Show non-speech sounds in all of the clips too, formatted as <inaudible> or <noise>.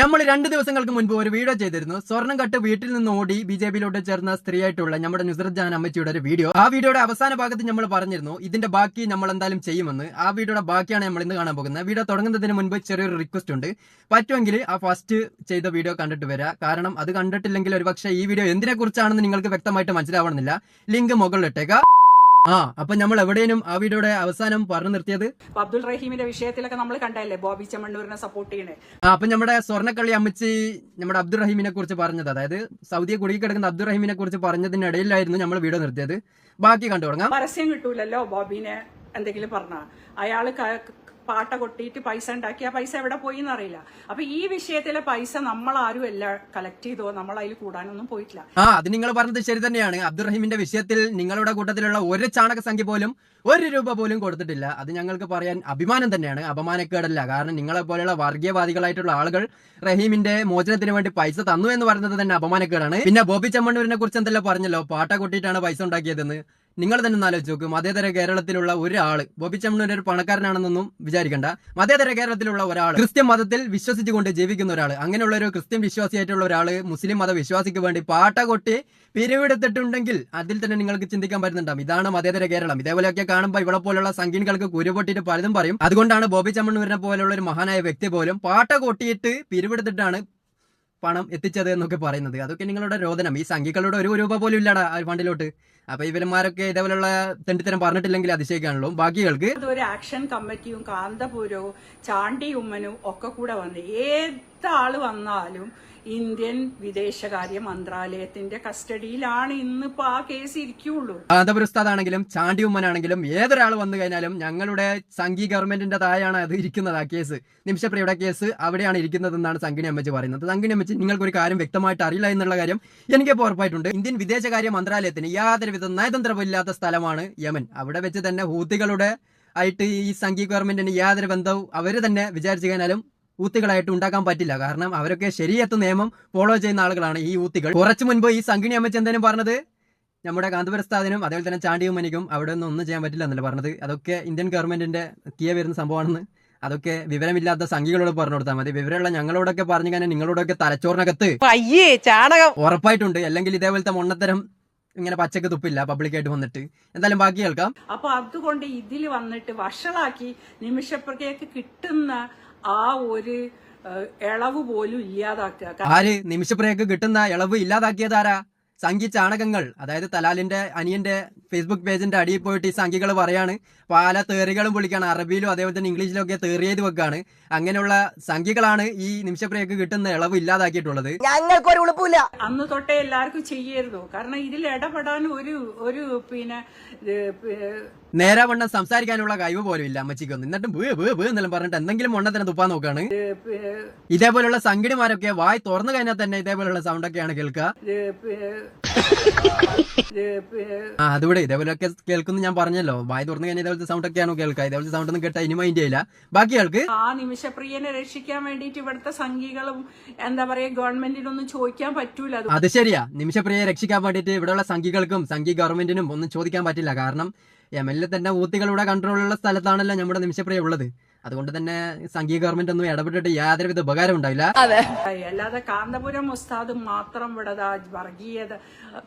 നമ്മൾ രണ്ട് ദിവസങ്ങൾക്ക് മുൻപ് ഒരു വീഡിയോ ചെയ്തിരുന്നു. സ്വർണം കട്ട് വീട്ടിൽ നിന്ന് ഓടി ബി ജെ പിയിലോട്ട് ചേർന്ന സ്ത്രീയായിട്ടുള്ള നമ്മുടെ നുസ്രത് ജാൻ അമ്മച്ചിയുടെ ഒരു വീഡിയോ. ആ വീഡിയോയുടെ അവസാന ഭാഗത്ത് നമ്മൾ പറഞ്ഞിരുന്നു ഇതിന്റെ ബാക്കി നമ്മൾ എന്തായാലും ചെയ്യുമെന്ന്. ആ വീഡിയോയുടെ ബാക്കിയാണ് നമ്മൾ ഇന്ന് കാണാൻ പോകുന്നത്. വീഡിയോ തുടങ്ങുന്നതിന് മുൻപ് ചെറിയൊരു റിക്വസ്റ്റ് ഉണ്ട്. പറ്റുമെങ്കിൽ ആ ഫസ്റ്റ് ചെയ്ത വീഡിയോ കണ്ടിട്ട് വരാം. കാരണം അത് കണ്ടിട്ടില്ലെങ്കിൽ ഒരുപക്ഷെ ഈ വീഡിയോ എന്തിനെ കുറിച്ചാണെന്ന് നിങ്ങൾക്ക് വ്യക്തമായിട്ട് മനസ്സിലാവണമെന്നില്ല. ലിങ്ക് മുകളിലിട്ടേക്കാം. ആ അപ്പൊ നമ്മൾ എവിടെയും ആ വീഡിയോയുടെ അവസാനം പറഞ്ഞു നിർത്തിയത്? അബ്ദുൾ റഹീമിന്റെ വിഷയത്തിലൊക്കെ നമ്മൾ കണ്ടല്ലേ ബോബി ചെമ്മണ്ണൂരിനെ സപ്പോർട്ട് ചെയ്യണേ. ആ അപ്പൊ നമ്മുടെ സ്വർണക്കള്ളി അമ്മച്ചി നമ്മുടെ അബ്ദുൾ റഹീമിനെ കുറിച്ച് പറഞ്ഞത് അതായത് സൗദിയെ കുടുങ്ങി കിടക്കുന്ന അബ്ദുറഹീമിനെ കുറിച്ച് പറഞ്ഞതിനിടയിലായിരുന്നു നമ്മൾ വീഡിയോ നിർത്തിയത്. ബാക്കി കണ്ടു തുടങ്ങാം. പരസ്യം കിട്ടൂലല്ലോ ബോബിനെ എന്തെങ്കിലും പറഞ്ഞ. അയാൾ പാട്ട കൊട്ടിയിട്ട് പൈസ ഉണ്ടാക്കി. ആ പൈസ എവിടെ പോയി എന്നറിയില്ല അപ്പൊ ഈ വിഷയത്തിലെ പൈസ നമ്മൾ ആരും അല്ല കളക്ട് ചെയ്തോ? നമ്മൾ അതിൽ കൂടാനൊന്നും പോയിട്ടില്ല. ആ അത് നിങ്ങൾ പറഞ്ഞത് ശരി തന്നെയാണ്. അബ്ദുറഹിമിന്റെ വിഷയത്തിൽ നിങ്ങളുടെ കൂട്ടത്തിലുള്ള ഒരു ചാണക സംഖ്യ പോലും ഒരു രൂപ പോലും കൊടുത്തിട്ടില്ല. അത് ഞങ്ങൾക്ക് പറയാൻ അഭിമാനം തന്നെയാണ്. അപമാനക്കേടല്ല. കാരണം നിങ്ങളെ പോലെയുള്ള വർഗീയവാദികളായിട്ടുള്ള ആളുകൾ റഹീമിന്റെ മോചനത്തിന് വേണ്ടി പൈസ തന്നു എന്ന് പറയുന്നത് തന്നെ അപമാനക്കേടാണ്. പിന്നെ ബോബി ചെമ്മണ്ണൂരിനെ കുറിച്ച് എന്തെല്ലാം പറഞ്ഞല്ലോ? പാട്ട കൊട്ടിയിട്ടാണ് പൈസ ഉണ്ടാക്കിയതെന്ന്. നിങ്ങൾ തന്നെ ഒന്ന് ആലോചിച്ച് നോക്കും. മതേതര കേരളത്തിലുള്ള ഒരാൾ ബോബി ചെമ്മണ്ണൂർ ഒരു പണക്കാരനാണെന്നൊന്നും വിചാരിക്കണ്ട. മതേതര കേരളത്തിലുള്ള ഒരാൾ ക്രിസ്ത്യൻ മതത്തിൽ വിശ്വസിച്ചുകൊണ്ട് ജീവിക്കുന്ന ഒരാൾ അങ്ങനെയുള്ള ഒരു ക്രിസ്ത്യൻ വിശ്വാസിയായിട്ടുള്ള ഒരാൾ മുസ്ലിം മത വിശ്വാസിക്ക് വേണ്ടി പാട്ട കൊട്ടി പിരിവെടുത്തിട്ടുണ്ടെങ്കിൽ അതിൽ തന്നെ നിങ്ങൾക്ക് ചിന്തിക്കാൻ പറ്റുന്നുണ്ടാവും. ഇതാണ് മതേതര കേരളം. ഇതേപോലെയൊക്കെ കാണുമ്പോൾ ഇവിടെ പോലുള്ള സംഘികൾക്ക് കുരുപൊട്ടിയിട്ട് പലതും പറയും. അതുകൊണ്ടാണ് ബോബി ചമ്മണ്ണൂരിനെ പോലുള്ള ഒരു മഹാനായ വ്യക്തി പോലും പാട്ട കൊട്ടിയിട്ട് പിരിവെടുത്തിട്ടാണ് പണം എത്തിച്ചത് എന്നൊക്കെ പറയുന്നത്. അതൊക്കെ നിങ്ങളുടെ രോദനം. ഈ സംഖ്യകളുടെ ഒരു രൂപ പോലും ഇല്ലടാ ഫണ്ടിലോട്ട്. അപ്പൊ ഇവന്മാരൊക്കെ ഇതേപോലുള്ള തെണ്ടിത്തരം പറഞ്ഞിട്ടില്ലെങ്കിൽ അതിശയിക്കാണല്ലോ. ബാക്കികൾക്ക് ഒരു ആക്ഷൻ കമ്മിറ്റിയും കാന്തപൂരവും ചാണ്ടി ഉമ്മനും ഒക്കെ കൂടെ വന്ന് ഏത് ആൾ വന്നാലും ഇന്ത്യൻ വിദേശകാര്യ മന്ത്രാലയത്തിന്റെ കസ്റ്റഡിയിലാണ് ഇന്നിപ്പോ ആ കേസ് ഇരിക്കുള്ളൂ. കാന്തപുരസ്താദാണെങ്കിലും ചാണ്ടി ഉമ്മനാണെങ്കിലും ഏതൊരാൾ വന്നു കഴിഞ്ഞാലും ഞങ്ങളുടെ സംഘി ഗവൺമെന്റിന്റെ തായാണ് അത് ഇരിക്കുന്നത് ആ കേസ് നിമിഷപ്രിയുടെ കേസ് അവിടെയാണ് ഇരിക്കുന്നത് എന്നാണ് സംഗിണി അമ്മച്ചി പറയുന്നത്. സംഘിണി അമ്മച്ചി നിങ്ങൾക്ക് ഒരു കാര്യം വ്യക്തമായിട്ട് അറിയില്ല എന്നുള്ള കാര്യം എനിക്കിപ്പോൾ ഉറപ്പായിട്ടുണ്ട്. ഇന്ത്യൻ വിദേശകാര്യ മന്ത്രാലയത്തിന് യാതൊരുവിധ നയതന്ത്രമില്ലാത്ത സ്ഥലമാണ് യമൻ. അവിടെ വെച്ച് തന്നെ ഹൂത്തികളുടെ ആയിട്ട് ഈ സംഘി ഗവൺമെന്റിന് യാതൊരു ബന്ധവും അവർ തന്നെ വിചാരിച്ചു കഴിഞ്ഞാലും ഊത്തികളായിട്ട് ഉണ്ടാക്കാൻ പറ്റില്ല. കാരണം അവരൊക്കെ ശരിയത്ത് നിയമം ഫോളോ ചെയ്യുന്ന ആളുകളാണ് ഈ ഊത്തികൾ. കുറച്ചു മുൻപ് ഈ സംഘിണി അമ്മച്ചി എന്തേലും പറഞ്ഞത്? നമ്മുടെ കാന്തപുരസ്ഥാദിനും അതേപോലെ തന്നെ ചാണ്ടിയുമ്മനിക്കും അവിടെ ഒന്നും ഒന്നും ചെയ്യാൻ പറ്റില്ല എന്നല്ല പറഞ്ഞത്? അതൊക്കെ ഇന്ത്യൻ ഗവൺമെന്റിന്റെ കീയ വരുന്ന സംഭവമാണെന്ന്. അതൊക്കെ വിവരമില്ലാത്ത സംഘികളോട് പറഞ്ഞു കൊടുത്താൽ മതി. വിവരമുള്ള ഞങ്ങളോടൊക്കെ പറഞ്ഞു കഴിഞ്ഞാൽ നിങ്ങളോടൊക്കെ തലച്ചോറിനകത്ത് അയ്യേ ചാണകം. ഉറപ്പായിട്ടുണ്ട്. അല്ലെങ്കിൽ ഇതേപോലത്തെ മൊണ്ണത്തരം ഇങ്ങനെ പച്ചക്ക് തുപ്പില്ല പബ്ലിക്കായിട്ട് വന്നിട്ട്. എന്തായാലും ബാക്കി കേൾക്കാം. അപ്പൊ അതുകൊണ്ട് ഇതിൽ വന്നിട്ട് വഷളാക്കി നിമിഷപ്രകയ്ക്ക് കിട്ടുന്ന ആ ഒരു ഇളവ് പോലും ഇല്ലാതാക്കുക. ആര്? നിമിഷപ്രിയക്ക് കിട്ടുന്ന ഇളവ് ഇല്ലാതാക്കിയതാരാ? സംഘി ചാണകങ്ങൾ അതായത് തലാലിന്റെ അനിയന്റെ ഫേസ്ബുക്ക് പേജിന്റെ അടിയിൽ പോയിട്ട് ഈ സംഖ്യകൾ പറയാണ്. പല തേറികളും വിളിക്കാണ്. അറബിയിലും അതേപോലെ തന്നെ ഇംഗ്ലീഷിലും ഒക്കെ തേറിയത് വെക്കാണ്. അങ്ങനെയുള്ള സംഖ്യകളാണ് ഈ നിമിഷപ്രിയക്ക് കിട്ടുന്ന ഇളവ് ഇല്ലാതാക്കിയിട്ടുള്ളത്. ഞങ്ങൾക്കൊരു ഉളുപ്പില്ല. അന്ന് തൊട്ടേ എല്ലാവർക്കും ചെയ്യരുത്? കാരണം ഇതിൽ ഇടപെടാൻ ഒരു ഒരു പിന്നെ നേരെ വണ്ണം നേരാവണ്ണം സംസാരിക്കാനുള്ള കഴിവ് പോലും ഇല്ല അമ്മച്ചിക്കൊന്നും എന്നിട്ടും വീ വീ വീ എന്നെല്ലാം പറഞ്ഞിട്ട് എന്തെങ്കിലും മണ്ണത്തിന് തുപ്പാൻ നോക്കാണ്. ഇതേപോലുള്ള സംഘടിമാരൊക്കെ വായി തുറന്നു കഴിഞ്ഞാൽ തന്നെ ഇതേപോലുള്ള സൗണ്ട് ഒക്കെയാണ് കേൾക്കുക. അതുകൂടെ ഇതേപോലെയൊക്കെ കേൾക്കുന്നു ഞാൻ പറഞ്ഞല്ലോ. വായി തുറന്നു കഴിഞ്ഞാൽ ഇതേപോലത്തെ സൗണ്ട് ഒക്കെയാണോ കേൾക്കുക ഇതേപോലത്തെ സൗണ്ട് ഒന്നും കേട്ടാ ഇനി മൈൻഡ് ചെയ്യില്ല. ബാക്കി ആൾക്ക് ആ നിമിഷപ്രിയനെ രക്ഷിക്കാൻ വേണ്ടിയിട്ട് ഇവിടുത്തെ സംഘികളും എന്താ പറയാ ഗവൺമെന്റിനൊന്നും ചോദിക്കാൻ പറ്റൂല. അത് ശരിയാ. നിമിഷപ്രിയയെ രക്ഷിക്കാൻ വേണ്ടിയിട്ട് ഇവിടെയുള്ള സംഘികൾക്കും സംഘി ഗവൺമെന്റിനും ഒന്നും ചോദിക്കാൻ പറ്റില്ല. കാരണം എം എൽ എ തന്നെ ഊത്തികളുടെ കൺട്രോളുള്ള സ്ഥലത്താണല്ലോ നമ്മുടെ നിമിഷപ്രിയ ഉള്ളത്. അതുകൊണ്ട് തന്നെ സംഘീയ ഗവൺമെന്റ് ഒന്നും ഇടപെട്ടിട്ട് യാതൊരുവിധ ഉപകാരം ഉണ്ടാവില്ല. അല്ലാതെ കാന്തപുരം ഉസ്താദ് മാത്രം ഇവിടെ ദാ വർഗീയത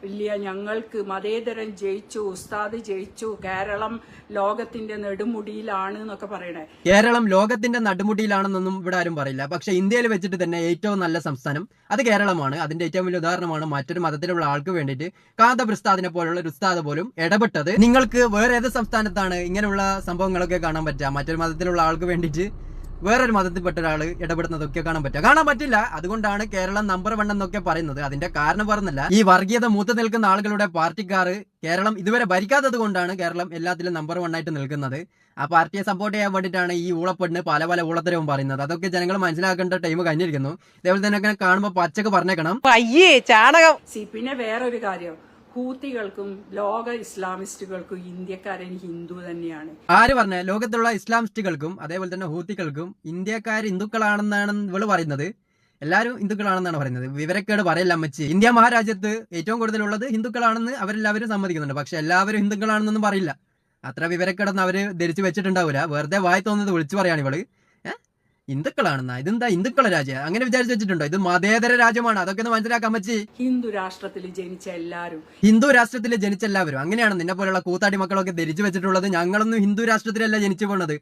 ഇല്ല ഞങ്ങൾക്ക് മതേതരം ജയിച്ചു ഉസ്താദ് ജയിച്ചു കേരളം ലോകത്തിന്റെ നെടുമുടിയിലാണ് എന്നൊക്കെ പറയണേ. കേരളം ലോകത്തിന്റെ നടുമുടിയിലാണെന്നൊന്നും ഇവിടെ ആരും പറയില്ല. പക്ഷെ ഇന്ത്യയിൽ വെച്ചിട്ട് തന്നെ ഏറ്റവും നല്ല സംസ്ഥാനം അത് കേരളമാണ്. അതിന്റെ ഏറ്റവും വലിയ ഉദാഹരണമാണ് മറ്റൊരു മതത്തിലുള്ള ആൾക്ക് വേണ്ടിയിട്ട് കാന്തപ്രസ്താദിനെ പോലുള്ള ഒരു ഉസ്താദ് പോലും ഇടപെട്ടത്. നിങ്ങൾക്ക് വേറെ ഏത് സംസ്ഥാനത്താണ് ഇങ്ങനെയുള്ള സംഭവങ്ങളൊക്കെ കാണാൻ പറ്റുക? മറ്റൊരു മതത്തിലുള്ള ആൾക്ക് വേണ്ടിയിട്ട് വേറൊരു മതത്തിൽപ്പെട്ട ഒരാൾ ഇടപെടുന്നതൊക്കെ കാണാൻ പറ്റുക. കാണാൻ പറ്റില്ല. അതുകൊണ്ടാണ് കേരളം നമ്പർ വൺ എന്നൊക്കെ പറയുന്നത്. അതിന്റെ കാരണം പറഞ്ഞില്ല. ഈ വർഗീയത മൂത്ത് നിൽക്കുന്ന ആളുകളുടെ പാർട്ടിക്കാർ കേരളം ഇതുവരെ ഭരിക്കാത്തത് കൊണ്ടാണ് കേരളം എല്ലാത്തിലും നമ്പർ വൺ ആയിട്ട് നിൽക്കുന്നത്. ആ പാർട്ടിയെ സപ്പോർട്ട് ചെയ്യാൻ വേണ്ടിയിട്ടാണ് ഈ ഊളപ്പെണ്ണ് പല പല ഊളത്തരവും പറയുന്നത്. അതൊക്കെ ജനങ്ങൾ മനസ്സിലാക്കേണ്ട ടൈം കഴിഞ്ഞിരിക്കുന്നു. ഇതേപോലെ തന്നെ ഒക്കെ കാണുമ്പോൾ പച്ചക്ക് പറഞ്ഞേക്കണം. അയ്യേ ചാണകം. പിന്നെ വേറൊരു കാര്യം. ഹൂത്തികൾക്കും ലോക ഇസ്ലാമിസ്റ്റുകൾക്കും ഇന്ത്യക്കാരൻ ഹിന്ദു തന്നെയാണ്. ആര് പറഞ്ഞ ലോകത്തുള്ള ഇസ്ലാമിസ്റ്റുകൾക്കും അതേപോലെ തന്നെ ഹൂത്തികൾക്കും ഇന്ത്യക്കാർ ഹിന്ദുക്കളാണെന്നാണ് ഇവൾ പറയുന്നത്? എല്ലാവരും ഹിന്ദുക്കളാണെന്നാണ് പറയുന്നത്. വിവരക്കേട് പറയല്ല അമ്മച്ചി. ഇന്ത്യ മഹാരാജ്യത്ത് ഏറ്റവും കൂടുതലുള്ളത് ഹിന്ദുക്കളാണെന്ന് അവരെല്ലാവരും സമ്മതിക്കുന്നുണ്ട്. പക്ഷെ എല്ലാവരും ഹിന്ദുക്കളാണെന്നൊന്നും പറയില്ല. അത്ര വിവരക്കേടൊന്നും അവർ ധരിച്ചു വെച്ചിട്ടുണ്ടാവില്ല വെറുതെ വായി തോന്നുന്നത് വിളിച്ചു പറയാണ് ഇവൾ. ഹിന്ദുക്കളാണെന്നാ ഇതെന്താ ഹിന്ദുക്കളെ രാജ്യം? അങ്ങനെ വിചാരിച്ചു വെച്ചിട്ടുണ്ടോ? ഇത് മതേതര രാജ്യമാണ്. അതൊക്കെ ഒന്ന് മനസ്സിലാക്കാൻ പറ്റി. ഹിന്ദു രാഷ്ട്രത്തിൽ ജനിച്ച എല്ലാവരും. ഹിന്ദു രാഷ്ട്രത്തിൽ ജനിച്ച എല്ലാവരും. അങ്ങനെയാണ് നിന്നെ പോലുള്ള കൂത്താടി മക്കളൊക്കെ ധരിച്ചു വെച്ചിട്ടുള്ളത്. ഞങ്ങളൊന്നും ഹിന്ദു രാഷ്ട്രത്തിലല്ല ജനിച്ചു പോണത്.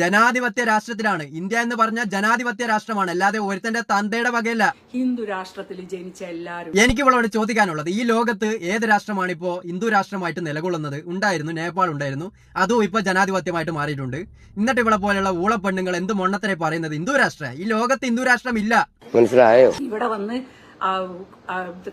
ജനാധിപത്യ രാഷ്ട്രത്തിലാണ്. ഇന്ത്യ എന്ന് പറഞ്ഞ ജനാധിപത്യ രാഷ്ട്രമാണ്. അല്ലാതെ ഒരുത്തന്റെ തന്തയുടെ വകയല്ല. ഹിന്ദു രാഷ്ട്രത്തിൽ ജനിച്ച എല്ലാവരും എനിക്ക് ഇവളോട് ചോദിക്കാനുള്ളത് ഈ ലോകത്ത് ഏത് രാഷ്ട്രമാണ് ഇപ്പോ ഹിന്ദു രാഷ്ട്രമായിട്ട് നിലകൊള്ളുന്നത്? ഉണ്ടായിരുന്നു നേപ്പാൾ ഉണ്ടായിരുന്നു. അതും ഇപ്പൊ ജനാധിപത്യമായിട്ട് മാറിയിട്ടുണ്ട്. എന്നിട്ട് ഇവിടെ പോലെയുള്ള ഊളപ്പെണ്ണുങ്ങൾ എന്ത് മൊണ്ണത്തിനെ പറയുന്നത്? ഹിന്ദു രാഷ്ട്ര. ഈ ലോകത്ത് ഹിന്ദു രാഷ്ട്രം ഇല്ല മനസ്സിലായോ? ഇവിടെ വന്ന്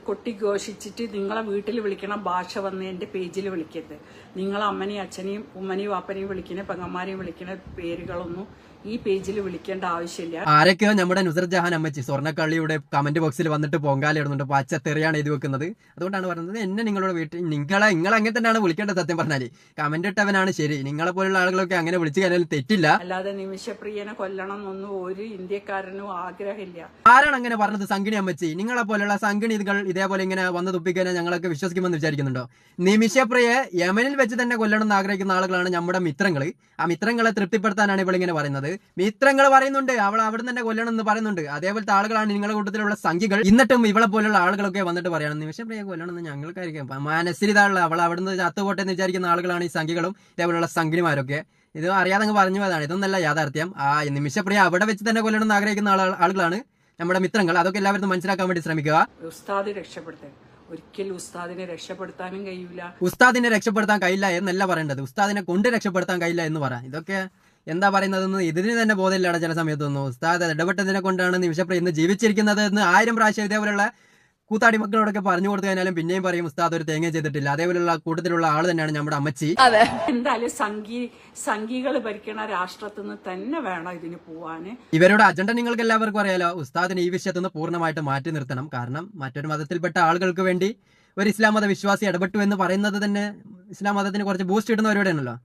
കൊട്ടിഘോഷിച്ചിട്ട് നിങ്ങളെ വീട്ടിൽ വിളിക്കണ ഭാഷ വന്ന് എന്റെ പേജിൽ വിളിക്കരുത്. നിങ്ങളെ അമ്മനെയും അച്ഛനെയും ഉമ്മനെയും വാപ്പനെയും വിളിക്കുന്ന പെങ്ങന്മാരെയും വിളിക്കുന്ന പേരുകളൊന്നും ഈ പേജിൽ വിളിക്കേണ്ട ആവശ്യമില്ല. ആരൊക്കെയോ നമ്മുടെ നുസർ ജഹാൻ അമ്മച്ചി സ്വർണക്കള്ളിയുടെ കമന്റ് ബോക്സിൽ വന്നിട്ട് പൊങ്കാലിടുന്നുണ്ട് പച്ച തെറിയാണ് എഴുതി വെക്കുന്നത്. അതുകൊണ്ടാണ് പറയുന്നത് എന്നെ നിങ്ങളുടെ വീട്ടിൽ നിങ്ങളെ നിങ്ങൾ അങ്ങനെ തന്നെയാണ് വിളിക്കേണ്ടത് സത്യം പറഞ്ഞാൽ. കമന്റ് ഇട്ടവനാണ് ശരി. നിങ്ങളെ പോലുള്ള ആളുകളൊക്കെ അങ്ങനെ വിളിച്ചു കഴിഞ്ഞാൽ തെറ്റില്ല. അല്ലാതെ നിമിഷപ്രിയനെ കൊല്ലണം എന്നൊന്നും ഒരു ഇന്ത്യക്കാരനും ആഗ്രഹമില്ല. ആരാണ് അങ്ങനെ പറഞ്ഞത് സംഗിണി അമ്മച്ചി? നിങ്ങളെ പോലുള്ള സംഗിണികൾ ഇതേപോലെ ഇങ്ങനെ വന്ന് തുപ്പിക്കാൻ ഞങ്ങളൊക്കെ വിശ്വസിക്കുമെന്ന് വിചാരിക്കുന്നുണ്ടോ? നിമിഷപ്രിയെ യമനിൽ വെച്ച് തന്നെ കൊല്ലണം എന്ന് ആഗ്രഹിക്കുന്ന ആളുകളാണ് നമ്മുടെ മിത്രങ്ങൾ ആ മിത്രങ്ങളെ തൃപ്തിപ്പെടുത്താനാണ് ഇവളിങ്ങനെ ഇങ്ങനെ പറയുന്നത് മിത്രങ്ങൾ പറയുന്നുണ്ട്. അവൾ അവിടെ തന്നെ കൊല്ലണം എന്ന് പറയുന്നുണ്ട്. അതേപോലത്തെ ആളുകളാണ് നിങ്ങളുടെ കൂട്ടത്തിലുള്ള സംഖ്യകൾ എന്നിട്ടും ഇവളെ പോലുള്ള ആളുകളൊക്കെ വന്നിട്ട് പറയണം നിമിഷപ്രിയെ കൊല്ലണം എന്ന് ഞങ്ങൾക്കായിരിക്കും. മനസ്സിലിതാണല്ലോ. അവൾ അവിടുന്ന് ചത്തുപോട്ടെ എന്ന് വിചാരിക്കുന്ന ആളുകളാണ് ഈ സംഖ്യകളും ഇതേപോലുള്ള സംഖ്യമാരൊക്കെ ഇത് അറിയാതെ അങ്ങ് പറഞ്ഞു പോയതാണ്. ഇതൊന്നല്ല യാഥാർത്ഥ്യം. ആ നിമിഷപ്രിയ അവിടെ വെച്ച് തന്നെ കൊല്ലണം എന്ന് ആഗ്രഹിക്കുന്ന ആളുകളാണ് നമ്മുടെ മിത്രങ്ങൾ. അതൊക്കെ എല്ലാവരും മനസ്സിലാക്കാൻ വേണ്ടി ശ്രമിക്കുക. ഉസ്താദി രക്ഷപ്പെടുത്തേ ഒരിക്കലും ഉസ്താദിനെ രക്ഷപ്പെടുത്താനും കഴിയൂല. ഉസ്താദിനെ രക്ഷപ്പെടുത്താൻ കഴിയില്ല എന്നല്ല പറയേണ്ടത്. ഉസ്താദിനെ കൊണ്ട് രക്ഷപ്പെടുത്താൻ കഴിയില്ല എന്ന് പറ. ഇതൊക്കെ എന്താ പറയുന്നതെന്ന് ഇതിന് തന്നെ ബോധമില്ലാണ് ചില സമയത്തൊന്നും ഉസ്താദ് ഇടപെട്ടതിനെ കൊണ്ടാണ് നിമിഷപ്രിയ ഇന്ന് ജീവിച്ചിരിക്കുന്നത് എന്ന് ആയിരം പ്രാവശ്യം ഇതേപോലുള്ള കൂത്താടി മക്കളോടൊക്കെ പറഞ്ഞു കൊടുത്തു കഴിഞ്ഞാലും പിന്നെയും പറയും ഉസ്താദ് ഒരു തേങ്ങ ചെയ്തിട്ടില്ല. അതേപോലുള്ള കൂട്ടത്തിലുള്ള ആൾ തന്നെയാണ് നമ്മുടെ അമ്മച്ചി. എന്തായാലും സംഘി സംഘികൾ ഭരിക്കണ രാഷ്ട്രത്തിൽ നിന്ന് തന്നെ വേണം ഇതിന് പോവാന്. ഇവരുടെ അജണ്ട നിങ്ങൾക്ക് എല്ലാവർക്കും അറിയാലോ. ഉസ്താദിനെ ഈ വിഷയത്തിൽ നിന്ന് പൂർണമായിട്ട് മാറ്റി നിർത്തണം. കാരണം മറ്റൊരു മതത്തിൽപ്പെട്ട ആളുകൾക്ക് വേണ്ടി ഒരു ഇസ്ലാം മത വിശ്വാസി ഇടപെട്ടു എന്ന് പറയുന്നത് തന്നെ ഇസ്ലാം മതത്തിന് കുറച്ച് ബൂസ്റ്റ് ഇടുന്ന പരിപാടിയാണല്ലോ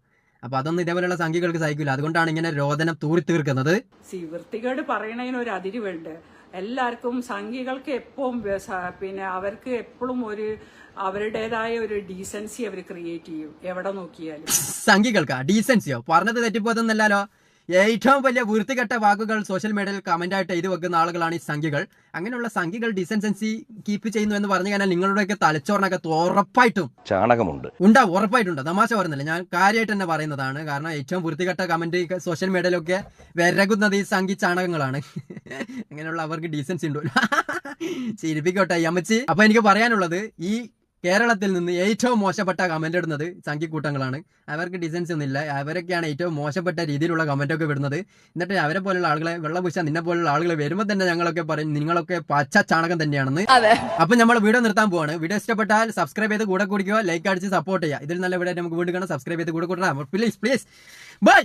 അപ്പൊ അതൊന്നും ഇതേപോലെയുള്ള സംഖ്യകൾക്ക് സഹിക്കില്ല അതുകൊണ്ടാണ് ഇങ്ങനെ രോദനം തൂറി തീർക്കുന്നത്. സി വൃത്തികേട് പറയണതിന് ഒരു അതിരുവുണ്ട് എല്ലാവർക്കും സംഖ്യകൾക്ക് എപ്പോഴും പിന്നെ അവർക്ക് എപ്പോഴും ഒരു അവരുടേതായ ഒരു ഡീസൻസി അവർ ക്രിയേറ്റ് ചെയ്യും. എവിടെ നോക്കിയാലും. സംഖ്യകൾക്കാ? ഡീസൻസിയോ പറഞ്ഞത് തെറ്റിപ്പോതെന്നല്ലോ ഏറ്റവും വലിയ വൃത്തികെട്ട വാക്കുകൾ സോഷ്യൽ മീഡിയയിൽ കമന്റായിട്ട് എഴുതി വെക്കുന്ന ആളുകളാണ് ഈ സംഖ്യകൾ അങ്ങനെയുള്ള സംഖ്യകൾ ഡിസെൻസൻസി കീപ്പ് ചെയ്യുന്നു എന്ന് പറഞ്ഞു കഴിഞ്ഞാൽ നിങ്ങളുടെയൊക്കെ തലച്ചോറിനൊക്കെ ഉറപ്പായിട്ടും ചാണകമുണ്ട്. ഉണ്ടാവും ഉറപ്പായിട്ടുണ്ട് തമാശ പറയുന്നില്ല. ഞാൻ കാര്യമായിട്ട് തന്നെ പറയുന്നതാണ്. കാരണം ഏറ്റവും വൃത്തികെട്ട കമന്റ് സോഷ്യൽ മീഡിയയിലൊക്കെ വിരകുന്നത് ഈ സംഖ്യ ചാണകങ്ങളാണ്. <laughs> അങ്ങനെയുള്ള അവർക്ക് ഡീസൻസി ഉണ്ടല്ലോ <laughs> ചിരിപ്പിക്കോട്ടെ അമ്മച്ചി അപ്പൊ എനിക്ക് പറയാനുള്ളത് ഈ കേരളത്തിൽ നിന്ന് ഏറ്റവും മോശപ്പെട്ട കമന്റ് ഇടുന്നത് സംഘിക്കൂട്ടങ്ങളാണ് അവർക്ക് ഡിസൻസ് ഒന്നുമില്ല അവരൊക്കെയാണ് ഏറ്റവും മോശപ്പെട്ട രീതിയിലുള്ള കമന്റ് ഒക്കെ വിടുന്നത്. എന്നിട്ട് അവരെ പോലുള്ള ആളുകളെ വെള്ളപൂശ നിന്നെ പോലുള്ള ആളുകൾ വരുമ്പോൾ തന്നെ ഞങ്ങളൊക്കെ പറയും നിങ്ങളൊക്കെ പച്ച ചാണകം തന്നെയാണെന്ന്. അപ്പൊ നമ്മൾ വീഡിയോ നിർത്താൻ പോവാണ്. വീഡിയോ ഇഷ്ടപ്പെട്ടാൽ സബ്സ്ക്രൈബ് ചെയ്ത് കൂടെ കുടിക്കുക ലൈക്ക് അടിച്ച് സപ്പോർട്ട് ചെയ്യുക ഇതിൽ നല്ല വീഡിയോ നമുക്ക് വീണ്ടും കാണാം. സബ്സ്ക്രൈബ് ചെയ്ത് കൂടെ കൂട്ടണം പ്ലീസ് പ്ലീസ് ബൈ